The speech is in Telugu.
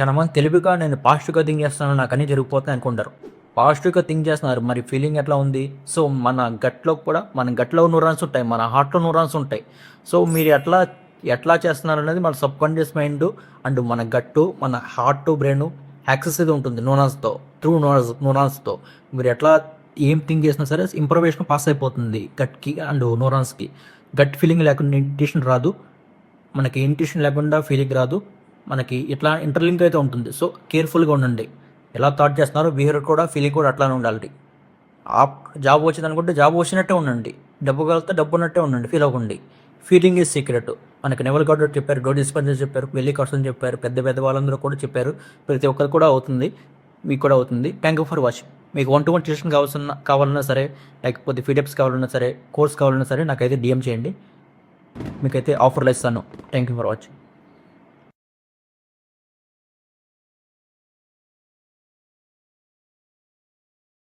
చాలా మంది తెలివిగా నేను పాజిటివ్గా థింక్ చేస్తున్నాను నాకు అన్నీ జరిగిపోతాయి అనుకుంటారు. పాజిటివ్గా థింక్ చేస్తున్నారు మరి ఫీలింగ్ ఎట్లా ఉంది? సో మన గట్లో కూడా మన గట్లో న్యూరాన్స్ ఉంటాయి మన హార్ట్లో న్యూరాన్స్ ఉంటాయి. సో మీరు ఎట్లా ఎట్లా చేస్తున్నారు అనేది మన సబ్ కాన్షియస్ మైండ్ అండ్ మన గట్టు మన హార్ట్ బ్రెయిన్ యాక్సెస్ ఇది ఉంటుంది నోనాన్స్తో త్రూ న్యూరాన్స్ న్యూరాన్స్తో. మీరు ఎట్లా ఏం థింక్ చేసినా సరే ఇంప్రవేషన్ పాస్ అయిపోతుంది గట్కి అండ్ న్యూరాన్స్కి. గట్ ఫీలింగ్ లేకుండా ఇంటిషన్ రాదు మనకి ఇంటిషన్ లేకుండా ఫీలింగ్ రాదు. మనకి ఇట్లా ఇంటర్లింక్ అయితే ఉంటుంది. సో కేర్ఫుల్గా ఉండండి. ఎలా థాట్ చేస్తున్నారో బిహేవియర్ కూడా ఫీలింగ్ కూడా అట్లానే ఉండాలి ఆ జాబ్ వచ్చింది అనుకుంటే జాబ్ వచ్చినట్టే ఉండండి. డబ్బు కలిస్తే డబ్బు ఉన్నట్టే ఉండండి ఫీల్ అవ్వండి. ఫీలింగ్ ఈజ్ సీక్రెట్ మనకి నెవల్ గౌడ్ చెప్పారు డోర్ డిస్పెన్సర్ చెప్పారు వెళ్ళి కోసం చెప్పారు పెద్ద పెద్ద వాళ్ళందరూ కూడా చెప్పారు. ప్రతి ఒక్కరు కూడా అవుతుంది మీకు కూడా అవుతుంది. థ్యాంక్ యూ ఫర్ వాచింగ్ మీకు వన్ టు వన్ ట్యూషన్ కావాల్సిన కావాలన్నా సరే లేకపోతే ఫీడప్స్ కావాలన్నా సరే కోర్స్ కావాలన్నా సరే నాకైతే డిఎం చేయండి. మీకైతే ఆఫర్లు ఇస్తాను. Thank you for watching